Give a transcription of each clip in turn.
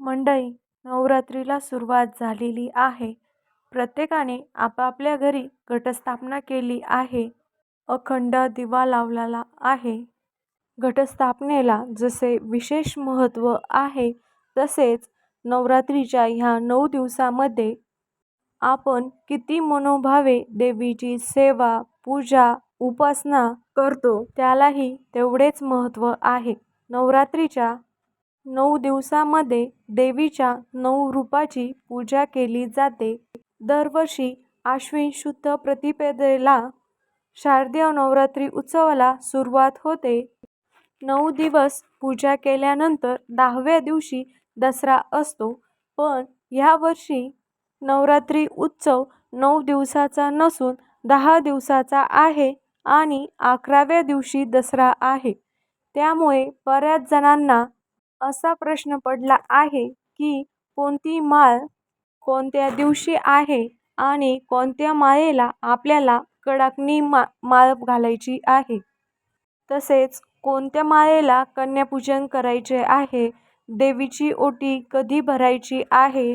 मंडई नवरात्रीला सुरुवात झालेली आहे. प्रत्येकाने आपापल्या घरी घटस्थापना केली आहे. अखंड दिवा लावलेला आहे. घटस्थापनेला जसे विशेष महत्त्व आहे तसेच नवरात्रीच्या ह्या नऊ दिवसामध्ये आपण किती मनोभावे देवीची सेवा पूजा उपासना करतो त्यालाही तेवढेच महत्त्व आहे. नवरात्रीच्या नऊ दिवसामध्ये देवीच्या नऊ रूपाची पूजा केली जाते. दरवर्षी आश्विन शुद्ध प्रतिपदेला शारदीय नवरात्री उत्सवाला सुरुवात होते. नऊ दिवस पूजा केल्यानंतर दहाव्या दिवशी दसरा असतो. पण ह्यावर्षी नवरात्री उत्सव नऊ दिवसाचा नसून दहा दिवसाचा आहे आणि अकराव्या दिवशी दसरा आहे. त्यामुळे बऱ्याच जणांना असा प्रश्न पडला आहे की कोणती माळ कोणत्या दिवशी आहे आणि कोणत्या माळेला आपल्याला कडाकणी मा माळ घालायची आहे? तसेच कोणत्या माळेला कन्यापूजन करायचे आहे? देवीची ओटी कधी भरायची आहे?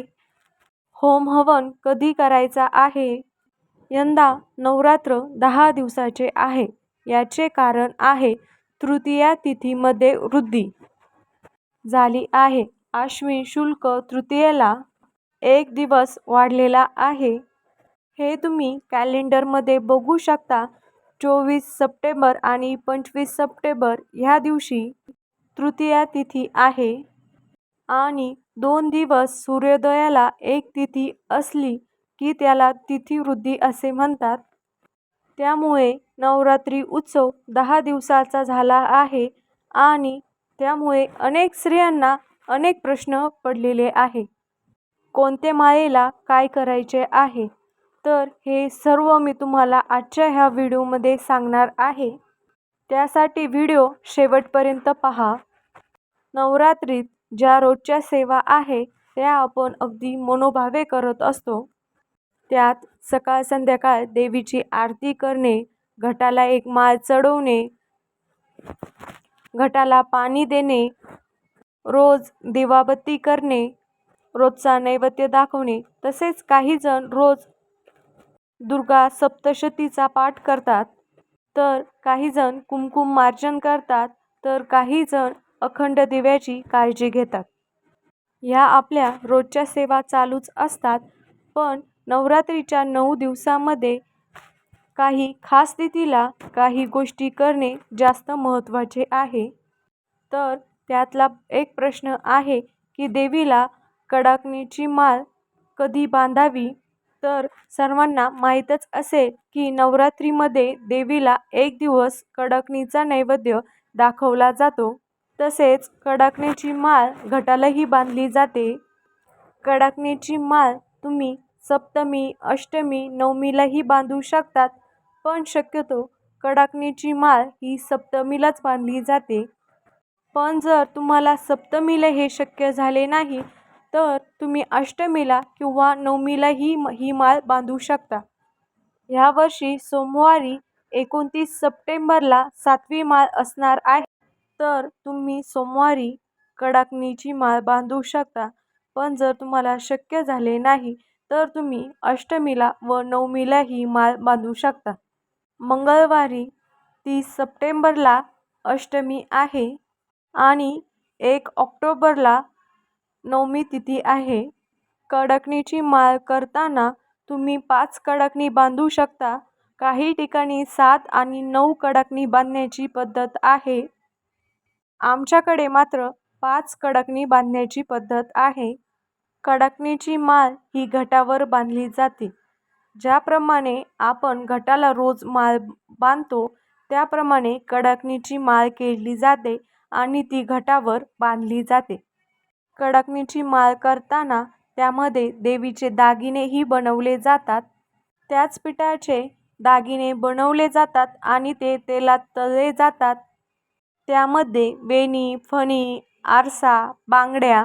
होम हवन कधी करायचा आहे? यंदा नवरात्र दहा दिवसाचे आहे. याचे कारण आहे तृतीया तिथीमध्ये वृद्धी. झाली आहे. आश्विन शुल्क तृतीयेला एक दिवस वाढलेला आहे. हे तुम्ही कॅलेंडरमध्ये बघू शकता. चोवीस सप्टेंबर आणि पंचवीस सप्टेंबर ह्या दिवशी तृतीया तिथी आहे. आणि दोन दिवस सूर्योदयाला एक तिथी असली की त्याला तिथीवृद्धी असे म्हणतात. त्यामुळे नवरात्री उत्सव दहा दिवसाचा झाला आहे आणि त्यामुळे अनेक स्त्रियांना अनेक प्रश्न पडलेले आहे. कोणत्या माळेला काय करायचे आहे? तर हे सर्व मी तुम्हाला आजच्या ह्या व्हिडिओमध्ये सांगणार आहे. त्यासाठी व्हिडिओ शेवटपर्यंत पहा. नवरात्रीत ज्या रोजच्या सेवा आहे त्या आपण अगदी मनोभावे करत असतो. त्यात सकाळ संध्याकाळ देवीची आरती करणे घटाला एक माळ चढवणे घटाला पाणी देणे रोज दिवाबत्ती करणे रोजचा नैवेद्य दाखवणे तसेच काहीजण रोज दुर्गा सप्तशतीचा पाठ करतात. तर काहीजण कुमकुम मार्जन करतात तर काहीजण अखंड दिव्याची काळजी घेतात. ह्या आपल्या रोजच्या सेवा चालूच असतात पण नवरात्रीच्या नऊ दिवसामध्ये काही खास तिथीला काही गोष्टी करणे जास्त महत्त्वाचे आहे. तर त्यातला एक प्रश्न आहे की देवीला कडाकणीची माळ कधी बांधावी? तर सर्वांना माहीतच असेल की नवरात्रीमध्ये देवीला एक दिवस कडाकणीचा नैवेद्य दाखवला जातो. तसेच कडाकणीची माळ घटालाही बांधली जाते. कडाकणीची माळ तुम्ही सप्तमी अष्टमी नवमीलाही बांधू शकतात. पण शक्यतो कडाकणीची माळ ही सप्तमीलाच बांधली जाते. पण जर तुम्हाला सप्तमीला हे शक्य झाले नाही तर तुम्ही अष्टमीला किंवा नवमीलाही ही माळ बांधू शकता. ह्यावर्षी सोमवारी एकोणतीस सप्टेंबरला सातवी माळ असणार आहे. तर तुम्ही सोमवारी कडाकणीची माळ बांधू शकता. पण जर तुम्हाला शक्य झाले नाही तर तुम्ही अष्टमीला व नवमीला ही माळ बांधू शकता. मंगळवारी तीस सप्टेंबरला अष्टमी आहे आणि एक ऑक्टोबरला नवमी तिथी आहे. कडकणीची माळ करताना तुम्ही पाच कडकणी बांधू शकता. काही ठिकाणी सात आणि नऊ कडकणी बांधण्याची पद्धत आहे. आमच्याकडे मात्र पाच कडकणी बांधण्याची पद्धत आहे. कडकणीची माळ ही घटावर बांधली जाते. ज्याप्रमाणे आपण घटाला रोज माळ बांधतो त्याप्रमाणे कडाकणीची माळ केली जाते आणि ती घटावर बांधली जाते. कडाकणीची माळ करताना त्यामध्ये देवीचे दागिनेही बनवले जातात. त्याच पिठाचे दागिने बनवले जातात आणि ते तेलात तळले जातात. त्यामध्ये वेणी फणी आरसा बांगड्या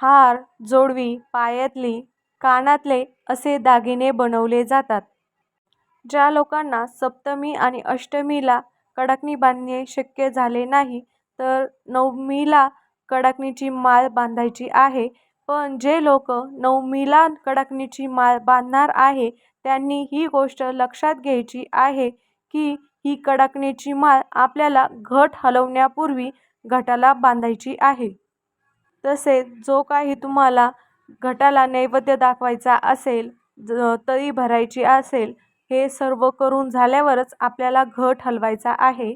हार जोडवी पायातली कानातले असे दागिने बनवले जातात. ज्या लोकांना सप्तमी आणि अष्टमीला कडाकणी बांधणे शक्य झाले नाही तर नवमीला कडाकणीची माळ बांधायची आहे. पण जे लोक नवमीला कडाकणीची माळ बांधणार आहे त्यांनी ही गोष्ट लक्षात घ्यायची आहे की ही कडाकणीची माळ आपल्याला घट हलवण्यापूर्वी घटाला बांधायची आहे. तसेच जो काही तुम्हाला घटाला नैवेद्य दाखवायचा असेल ज तळी भरायची असेल हे सर्व करून झाल्यावरच आपल्याला घट हलवायचा आहे.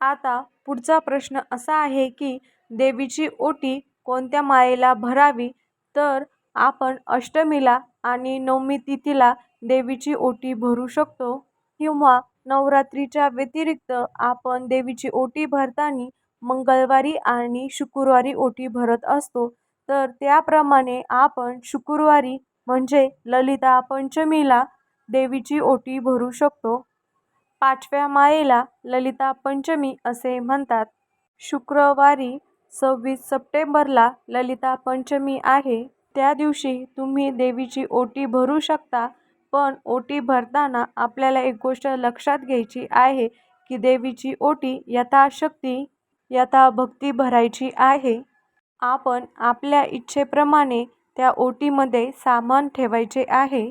आता पुढचा प्रश्न असा आहे की देवीची ओटी कोणत्या माळेला भरावी? तर आपण अष्टमीला आणि नवमी तिथीला देवीची ओटी भरू शकतो. किंवा नवरात्रीच्या व्यतिरिक्त आपण देवीची ओटी भरताना मंगळवारी आणि शुक्रवारी ओटी भरत असतो. तर त्याप्रमाणे आपण शुक्रवारी म्हणजे ललिता पंचमीला देवीची ओटी भरू शकतो. पाचव्या माळेला ललिता पंचमी असे म्हणतात. शुक्रवारी सव्वीस सप्टेंबरला ललिता पंचमी आहे. त्या दिवशी तुम्ही देवीची ओटी भरू शकता पण ओटी भरताना आपल्याला एक गोष्ट लक्षात घ्यायची आहे की देवीची ओटी यथाशक्ती यथाभक्ती भरायची आहे. आपण आपल्या इच्छेप्रमाणे त्या ओटीमध्ये सामान ठेवायचे आहे.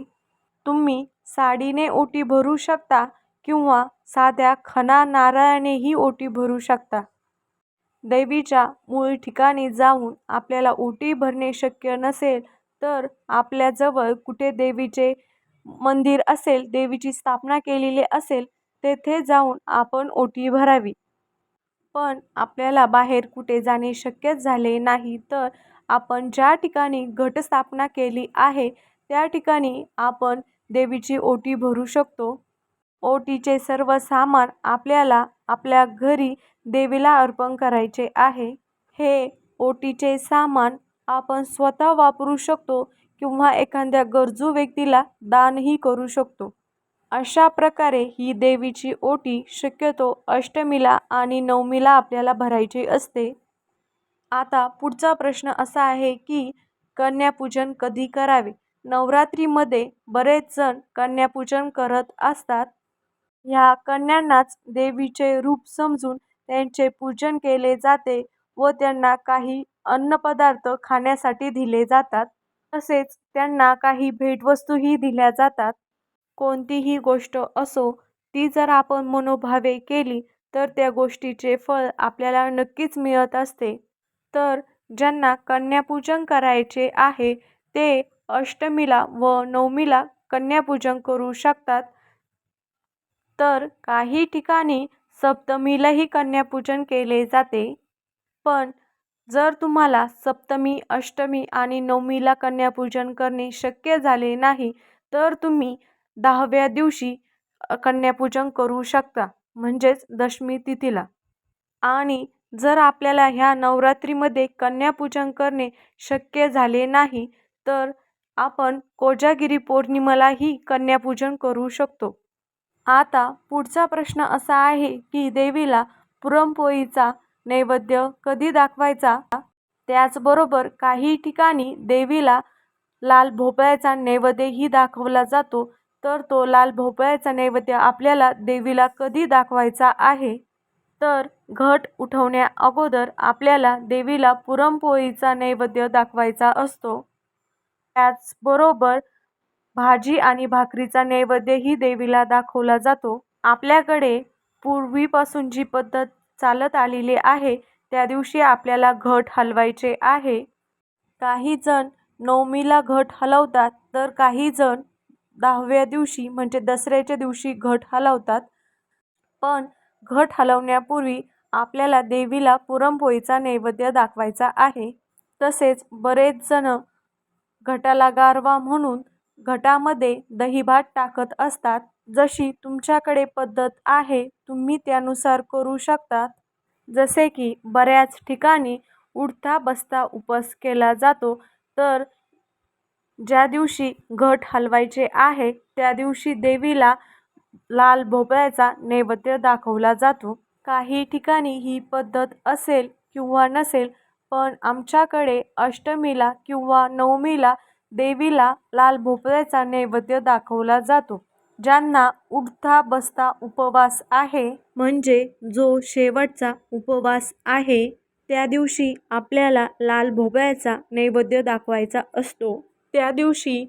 तुम्ही साडीने ओटी भरू शकता किंवा साध्या खणा नारळानेही ओटी भरू शकता. देवीच्या मूळ ठिकाणी जाऊन आपल्याला ओटी भरणे शक्य नसेल तर आपल्याजवळ कुठे देवीचे मंदिर असेल देवीची स्थापना केलेली असेल तेथे जाऊन आपण ओटी भरावी. पण आपल्याला बाहेर कुठे जाणे शक्यच झाले नाही तर आपण ज्या ठिकाणी घटस्थापना केली आहे त्या ठिकाणी आपण देवीची ओटी भरू शकतो. ओटीचे सर्व सामान आपल्याला आपल्या घरी देवीला अर्पण करायचे आहे. हे ओटीचे सामान आपण स्वतः वापरू शकतो किंवा एखाद्या गरजू व्यक्तीला दानही करू शकतो. अशा प्रकारे ही देवीची ओटी शक्यतो अष्टमीला आणि नवमीला आपल्याला भरायची असते. आता पुढचा प्रश्न असा आहे की कन्यापूजन कधी करावे? नवरात्रीमध्ये बरेच जण कन्यापूजन करत असतात. ह्या कन्यांनाच देवीचे रूप समजून त्यांचे पूजन केले जाते व त्यांना काही अन्नपदार्थ खाण्यासाठी दिले जातात. तसेच त्यांना काही भेटवस्तूही दिल्या जातात. कोणतीही गोष्ट असो ती जर आपण मनोभावे केली तर त्या गोष्टीचे फळ आपल्याला नक्कीच मिळत असते. तर ज्यांना कन्यापूजन करायचे आहे ते अष्टमीला व नवमीला कन्यापूजन करू शकतात. तर काही ठिकाणी सप्तमीलाही कन्यापूजन केले जाते. पण जर तुम्हाला सप्तमी अष्टमी आणि नवमीला कन्यापूजन करणे शक्य झाले नाही तर तुम्ही दहाव्या दिवशी कन्यापूजन करू शकता म्हणजेच दशमी तिथीला. आणि जर आपल्याला ह्या नवरात्रीमध्ये कन्यापूजन करणे शक्य झाले नाही तर आपण कोजागिरी पौर्णिमेलाही कन्यापूजन करू शकतो. आता पुढचा प्रश्न असा आहे की देवीला पुरणपोळीचा नैवेद्य कधी दाखवायचा? त्याचबरोबर काही ठिकाणी देवीला लाल भोपळ्याचा नैवेद्यही दाखवला जातो तर तो लाल भोपळ्याचा नैवेद्य आपल्याला देवीला कधी दाखवायचा आहे? तर घट उठवण्या अगोदर आपल्याला देवीला पुरणपोळीचा नैवेद्य दाखवायचा असतो. त्याचबरोबर भाजी आणि भाकरीचा नैवेद्यही देवीला दाखवला जातो. आपल्याकडे पूर्वीपासून जी पद्धत चालत आलेली आहे त्या दिवशी आपल्याला घट हलवायचे आहे. काही जण नवमीला घट हलवतात तर काही जण दहाव्या दिवशी म्हणजे दसऱ्याच्या दिवशी घट हलवतात. पण घट हलवण्यापूर्वी आपल्याला देवीला पुरणपोळीचा नैवेद्य दाखवायचा आहे. तसेच बरेच जण घटाला गारवा म्हणून घटामध्ये दहीभात टाकत असतात. जशी तुमच्याकडे पद्धत आहे तुम्ही त्यानुसार करू शकतात. जसे की बऱ्याच ठिकाणी उठता बसता उपवास केला जातो. तर ज्या दिवशी घट हलवायचे आहे त्या दिवशी देवीला लाल भोपळ्याचा नैवेद्य दाखवला जातो. काही ठिकाणी ही पद्धत असेल किंवा नसेल पण आमच्याकडे अष्टमीला किंवा नवमीला देवीला लाल भोपळ्याचा नैवेद्य दाखवला जातो ज्यांना उठता बसता उपवास आहे. म्हणजे जो शेवटचा उपवास आहे त्या दिवशी आपल्याला लाल भोपळ्याचा नैवेद्य दाखवायचा असतो. त्या दिवशी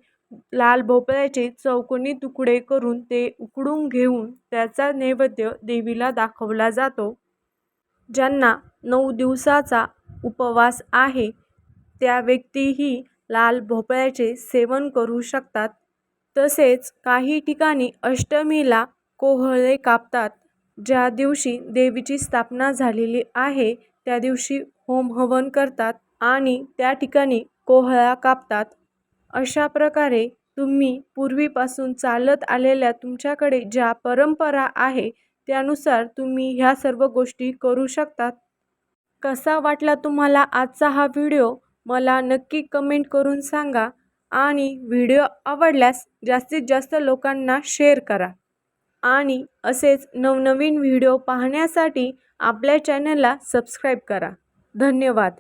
लाल भोपळ्याचे चौकोनी तुकडे करून ते उकडून घेऊन त्याचा नैवेद्य देवीला दाखवला जातो. ज्यांना नऊ दिवसाचा उपवास आहे त्या व्यक्तीही लाल भोपळ्याचे सेवन करू शकतात. तसेच काही ठिकाणी अष्टमीला कोहळे कापतात. ज्या दिवशी देवीची स्थापना झालेली आहे त्या दिवशी होम हवन करतात आणि त्या ठिकाणी कोहळा कापतात. अशा प्रकारे तुम्ही पूर्वीपासून चालत आलेल्या तुमच्याकडे ज्या परंपरा आहे त्यानुसार तुम्ही ह्या सर्व गोष्टी करू शकतात. कसा वाटला तुम्हाला आजचा हा व्हिडिओ? मला नक्की कमेंट करून सांगा आणि व्हिडिओ आवडल्यास जास्तीत जास्त लोकांना शेअर करा. आणि असेच नवनवीन व्हिडिओ पाहण्यासाठी आपल्या चॅनलला सबस्क्राईब करा. धन्यवाद.